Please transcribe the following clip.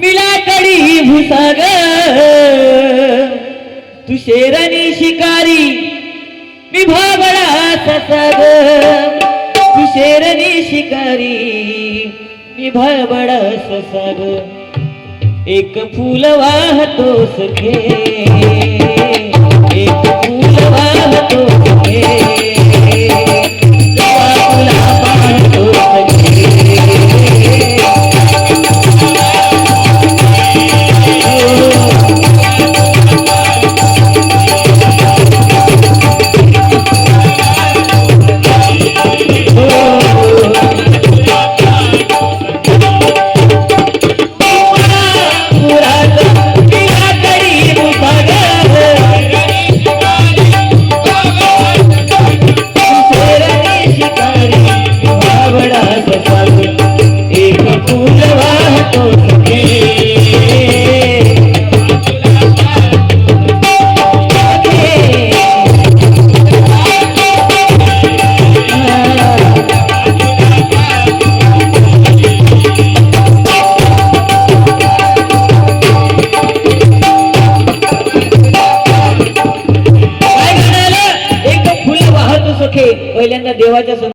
मिला कडी भुसाग तू शेरणी शिकारी मी भाबडा ससाग तू शेरणी शिकारी मी भाबडा ससाग एक फूल वाहतो सखे हे पहिल्यांदा देवाच्या समोर